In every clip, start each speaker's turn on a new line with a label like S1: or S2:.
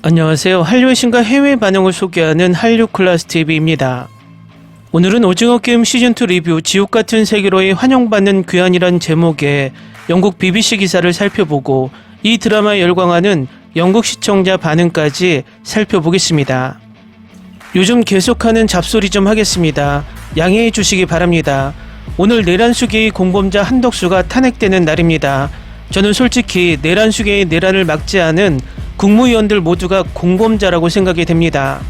S1: 안녕하세요. 한류의 신과 해외 반응을 소개하는 한류 클라스 TV입니다. 오늘은 오징어 게임 시즌2 리뷰 지옥 같은 세계로의 환영받는 귀환이란 제목의 영국 BBC 기사를 살펴보고 이 드라마에 열광하는 영국 시청자 반응까지 살펴보겠습니다. 요즘 계속하는 잡소리 좀 하겠습니다. 양해해 주시기 바랍니다. 오늘 내란수계의 공범자 한덕수가 탄핵되는 날입니다. 저는 솔직히 내란수계의 내란을 막지 않은 국무위원들 모두가 공범자라고 생각이 됩니다.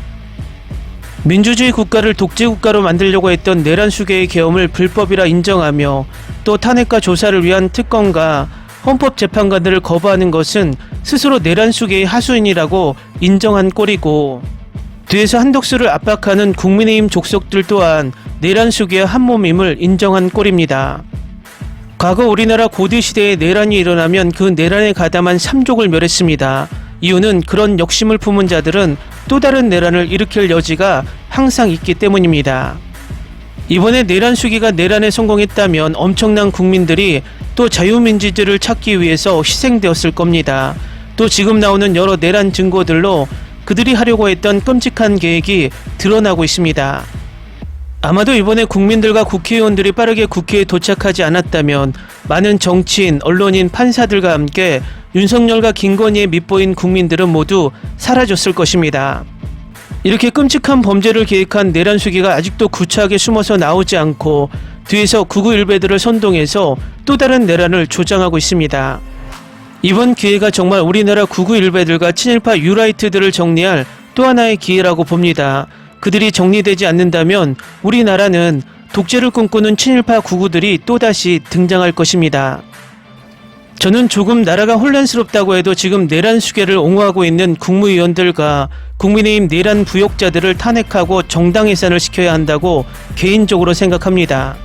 S1: 민주주의 국가를 독재 국가로 만들려고 했던 내란수계의 계엄을 불법이라 인정하며 또 탄핵과 조사를 위한 특검과 헌법재판관들을 거부하는 것은 스스로 내란수계의 하수인이라고 인정한 꼴이고 뒤에서 한덕수를 압박하는 국민의힘 족속들 또한 내란수계의 한몸임을 인정한 꼴입니다. 과거 우리나라 고대 시대에 내란이 일어나면 그 내란에 가담한 삼족을 멸했습니다. 이유는 그런 욕심을 품은 자들은 또 다른 내란을 일으킬 여지가 항상 있기 때문입니다. 이번에 내란 수기가 내란에 성공했다면 엄청난 국민들이 또 자유민주주의를 찾기 위해서 희생되었을 겁니다. 또 지금 나오는 여러 내란 증거들로 그들이 하려고 했던 끔찍한 계획이 드러나고 있습니다. 아마도 이번에 국민들과 국회의원들이 빠르게 국회에 도착하지 않았다면 많은 정치인, 언론인, 판사들과 함께 윤석열과 김건희에 밑보인 국민들은 모두 사라졌을 것입니다. 이렇게 끔찍한 범죄를 계획한 내란 수기가 아직도 구차하게 숨어서 나오지 않고 뒤에서 구구 일베들을 선동해서 또 다른 내란을 조장하고 있습니다. 이번 기회가 정말 우리나라 구구 일베들과 친일파 유라이트들을 정리할 또 하나의 기회라고 봅니다. 그들이 정리되지 않는다면 우리나라는 독재를 꿈꾸는 친일파 구구들이 또다시 등장할 것입니다. 저는 조금 나라가 혼란스럽다고 해도 지금 내란 수계를 옹호하고 있는 국무위원들과 국민의힘 내란 부역자들을 탄핵하고 정당 해산을 시켜야 한다고 개인적으로 생각합니다.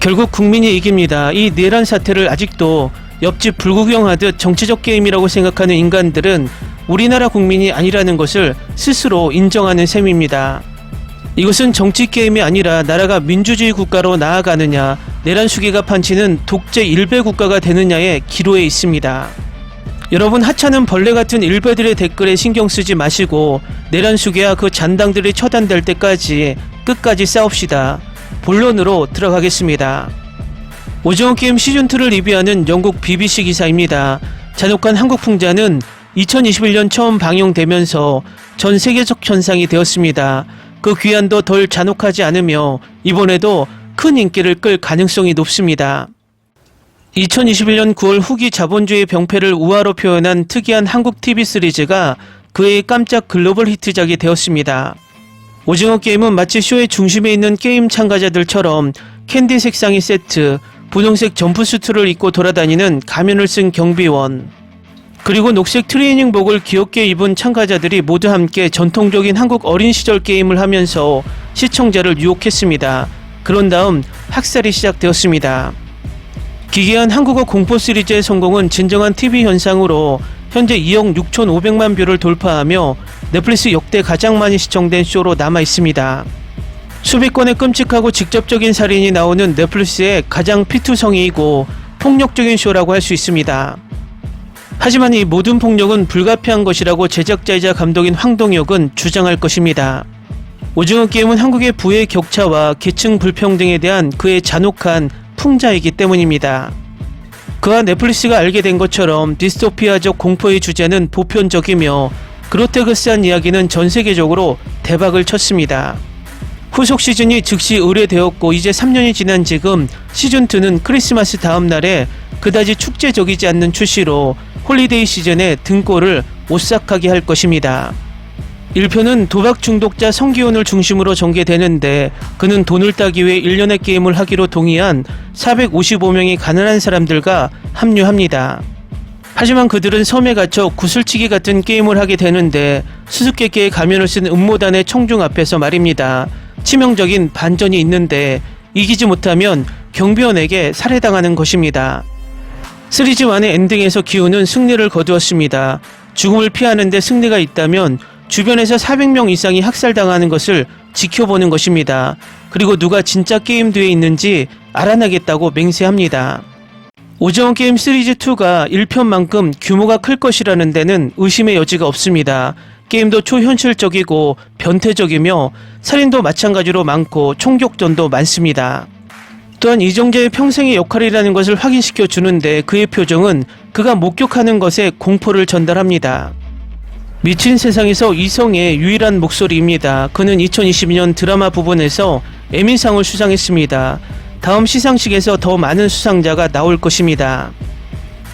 S1: 결국 국민이 이깁니다. 이 내란 사태를 아직도 옆집 불구경하듯 정치적 게임이라고 생각하는 인간들은 우리나라 국민이 아니라는 것을 스스로 인정하는 셈입니다. 이것은 정치 게임이 아니라 나라가 민주주의 국가로 나아가느냐, 내란 수기가 판치는 독재 일배 국가가 되느냐의 기로에 있습니다. 여러분 하찮은 벌레 같은 일베들의 댓글에 신경 쓰지 마시고 내란 수기와 그 잔당들이 처단될 때까지 끝까지 싸웁시다. 본론으로 들어가겠습니다. 오징어 게임 시즌2를 리뷰하는 영국 BBC 기사입니다. 잔혹한 한국 풍자는 2021년 처음 방영되면서 전 세계적 현상이 되었습니다. 그 귀환도 덜 잔혹하지 않으며 이번에도 큰 인기를 끌 가능성이 높습니다. 2021년 9월 후기 자본주의 병폐를 우화로 표현한 특이한 한국 TV 시리즈가 그의 깜짝 글로벌 히트작이 되었습니다. 오징어 게임은 마치 쇼의 중심에 있는 게임 참가자들처럼 캔디 색상의 세트, 분홍색 점프수트를 입고 돌아다니는 가면을 쓴 경비원, 그리고 녹색 트레이닝복을 귀엽게 입은 참가자들이 모두 함께 전통적인 한국 어린 시절 게임을 하면서 시청자를 유혹했습니다. 그런 다음 학살이 시작되었습니다. 기괴한 한국어 공포 시리즈의 성공은 진정한 TV 현상으로 현재 2억 6천5백만 뷰를 돌파하며 넷플릭스 역대 가장 많이 시청된 쇼로 남아 있습니다. 수백 건의 끔찍하고 직접적인 살인이 나오는 넷플릭스의 가장 피투성이이고 폭력적인 쇼라고 할 수 있습니다. 하지만 이 모든 폭력은 불가피한 것이라고 제작자이자 감독인 황동혁은 주장할 것입니다. 오징어 게임은 한국의 부의 격차와 계층 불평등에 대한 그의 잔혹한 풍자이기 때문입니다. 그와 넷플릭스가 알게 된 것처럼 디스토피아적 공포의 주제는 보편적이며 그로테그스한 이야기는 전 세계적으로 대박을 쳤습니다. 후속 시즌이 즉시 의뢰되었고 이제 3년이 지난 지금 시즌2는 크리스마스 다음 날에 그다지 축제적이지 않는 출시로 홀리데이 시즌에 등골을 오싹하게 할 것입니다. 1편은 도박 중독자 성기훈을 중심으로 전개되는데 그는 돈을 따기 위해 1년의 게임을 하기로 동의한 455명의 가난한 사람들과 합류합니다. 하지만 그들은 섬에 갇혀 구슬치기 같은 게임을 하게 되는데 수수께끼의 가면을 쓴 음모단의 청중 앞에서 말입니다. 치명적인 반전이 있는데 이기지 못하면 경비원에게 살해당하는 것입니다. 시리즈 1의 엔딩에서 기훈은 승리를 거두었습니다. 죽음을 피하는데 승리가 있다면 주변에서 400명 이상이 학살당하는 것을 지켜보는 것입니다. 그리고 누가 진짜 게임 뒤에 있는지 알아내겠다고 맹세합니다. 오징어 게임 시리즈 2가 1편만큼 규모가 클 것이라는 데는 의심의 여지가 없습니다. 게임도 초현실적이고 변태적이며 살인도 마찬가지로 많고 총격전도 많습니다. 또한 이정재의 평생의 역할이라는 것을 확인시켜 주는데 그의 표정은 그가 목격하는 것에 공포를 전달합니다. 미친 세상에서 이성의 유일한 목소리입니다. 그는 2022년 드라마 부분에서 에미상을 수상했습니다. 다음 시상식에서 더 많은 수상자가 나올 것입니다.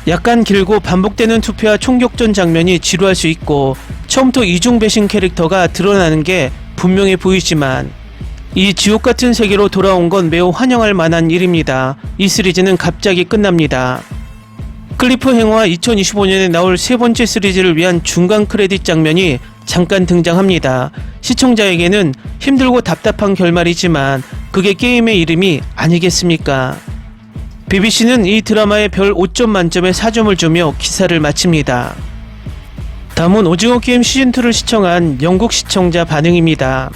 S1: 약간 길고 반복되는 투표와 총격전 장면이 지루할 수 있고 처음부터 이중 배신 캐릭터가 드러나는 게 분명해 보이지만 이 지옥 같은 세계로 돌아온 건 매우 환영할 만한 일입니다. 이 시리즈는 갑자기 끝납니다. 클리프 행어와 2025년에 나올 세 번째 시리즈를 위한 중간 크레딧 장면이 잠깐 등장합니다. 시청자에게는 힘들고 답답한 결말이지만 그게 게임의 이름이 아니겠습니까? BBC는 이 드라마에 별 5점 만점에 4점을 주며 기사를 마칩니다. 다음은 오징어 게임 시즌2를 시청한 영국 시청자 반응입니다.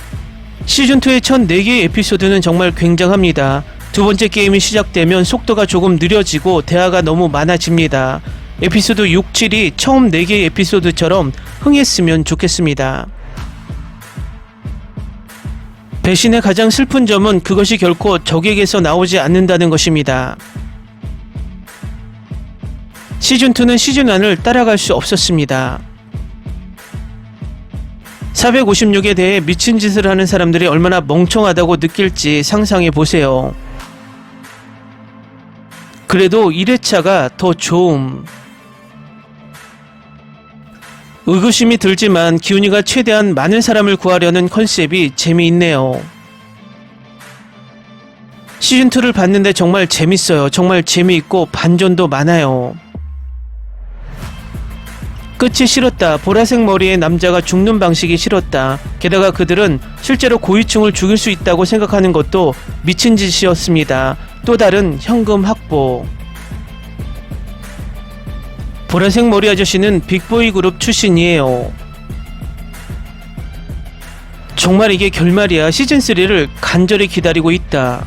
S1: 시즌2의 첫 4개의 에피소드는 정말 굉장합니다. 두 번째 게임이 시작되면 속도가 조금 느려지고 대화가 너무 많아집니다. 에피소드 6, 7이 처음 4개의 에피소드처럼 흥했으면 좋겠습니다. 배신의 가장 슬픈 점은 그것이 결코 적에게서 나오지 않는다는 것입니다. 시즌2는 시즌1을 따라갈 수 없었습니다. 456에 대해 미친 짓을 하는 사람들이 얼마나 멍청하다고 느낄지 상상해 보세요. 그래도 1회차가 더 좋음. 의구심이 들지만 기훈이가 최대한 많은 사람을 구하려는 컨셉이 재미있네요. 시즌2를 봤는데 정말 재밌어요. 정말 재미있고 반전도 많아요. 끝이 싫었다. 보라색 머리의 남자가 죽는 방식이 싫었다. 게다가 그들은 실제로 고위층을 죽일 수 있다고 생각하는 것도 미친 짓이었습니다. 또 다른 현금 확보. 보라색 머리 아저씨는 빅보이 그룹 출신이에요. 정말 이게 결말이야. 시즌3를 간절히 기다리고 있다.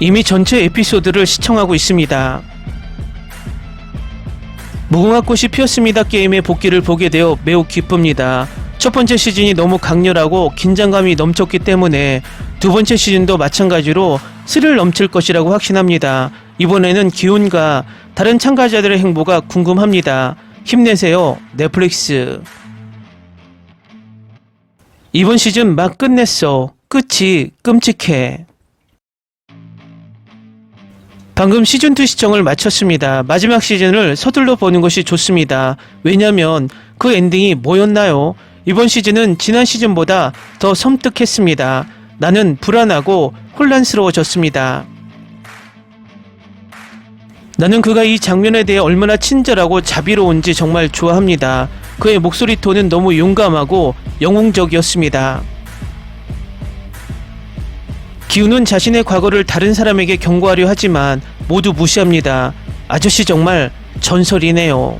S1: 이미 전체 에피소드를 시청하고 있습니다. 무궁화 꽃이 피었습니다 게임의 복귀를 보게 되어 매우 기쁩니다. 첫 번째 시즌이 너무 강렬하고 긴장감이 넘쳤기 때문에 두 번째 시즌도 마찬가지로 스릴 넘칠 것이라고 확신합니다. 이번에는 기훈과 다른 참가자들의 행보가 궁금합니다. 힘내세요, 넷플릭스. 이번 시즌 막 끝냈어. 끝이 끔찍해. 방금 시즌2 시청을 마쳤습니다. 마지막 시즌을 서둘러 보는 것이 좋습니다. 왜냐면 그 엔딩이 뭐였나요? 이번 시즌은 지난 시즌보다 더 섬뜩했습니다. 나는 불안하고 혼란스러워졌습니다. 나는 그가 이 장면에 대해 얼마나 친절하고 자비로운지 정말 좋아합니다. 그의 목소리 톤은 너무 용감하고 영웅적이었습니다. 기우는 자신의 과거를 다른 사람에게 경고하려 하지만 모두 무시합니다. 아저씨 정말 전설이네요.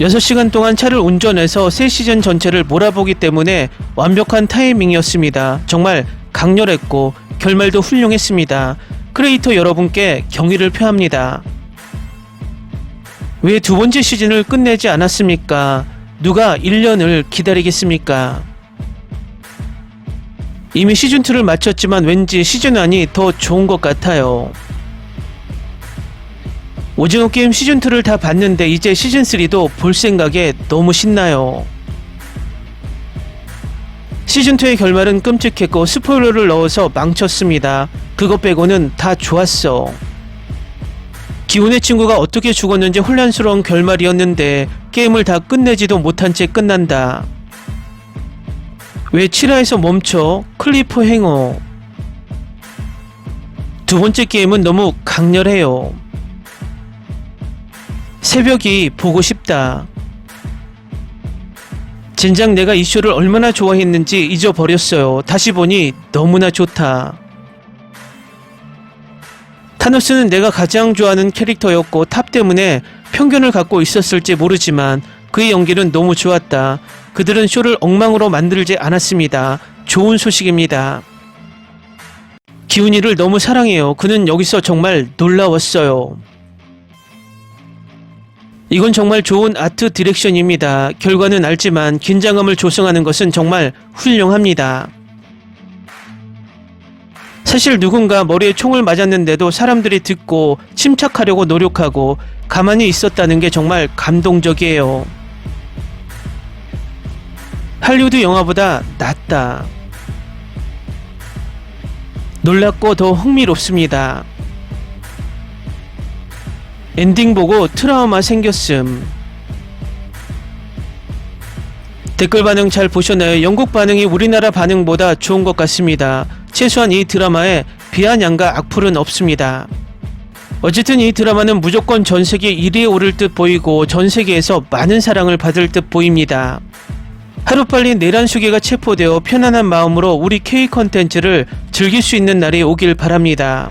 S1: 6시간 동안 차를 운전해서 3시즌 전체를 몰아보기 때문에 완벽한 타이밍이었습니다. 정말 강렬했고 결말도 훌륭했습니다. 크리에이터 여러분께 경의를 표합니다. 왜 두 번째 시즌을 끝내지 않았습니까? 누가 1년을 기다리겠습니까? 이미 시즌2를 마쳤지만 왠지 시즌1이 더 좋은 것 같아요. 오징어 게임 시즌2를 다 봤는데 이제 시즌3도 볼 생각에 너무 신나요. 시즌2의 결말은 끔찍했고 스포일러를 넣어서 망쳤습니다. 그것 빼고는 다 좋았어. 기훈의 친구가 어떻게 죽었는지 혼란스러운 결말이었는데 게임을 다 끝내지도 못한 채 끝난다. 왜 7화에서 멈춰? 클리프 행어. 두 번째 게임은 너무 강렬해요. 새벽이 보고 싶다. 진작 내가 이 쇼를 얼마나 좋아했는지 잊어버렸어요. 다시 보니 너무나 좋다. 타노스는 내가 가장 좋아하는 캐릭터였고 탑 때문에 편견을 갖고 있었을지 모르지만 그의 연기는 너무 좋았다. 그들은 쇼를 엉망으로 만들지 않았습니다. 좋은 소식입니다. 기훈이를 너무 사랑해요. 그는 여기서 정말 놀라웠어요. 이건 정말 좋은 아트 디렉션입니다. 결과는 알지만 긴장감을 조성하는 것은 정말 훌륭합니다. 사실 누군가 머리에 총을 맞았는데도 사람들이 듣고 침착하려고 노력하고 가만히 있었다는 게 정말 감동적이에요. 할리우드 영화보다 낫다. 놀랍고 더 흥미롭습니다. 엔딩 보고 트라우마 생겼음. 댓글 반응 잘 보셨나요? 영국 반응이 우리나라 반응보다 좋은 것 같습니다. 최소한 이 드라마에 비아냥과 악플은 없습니다. 어쨌든 이 드라마는 무조건 전 세계 1위에 오를 듯 보이고 전 세계에서 많은 사랑을 받을 듯 보입니다. 하루빨리 내란수계가 체포되어 편안한 마음으로 우리 K 컨텐츠를 즐길 수 있는 날이 오길 바랍니다.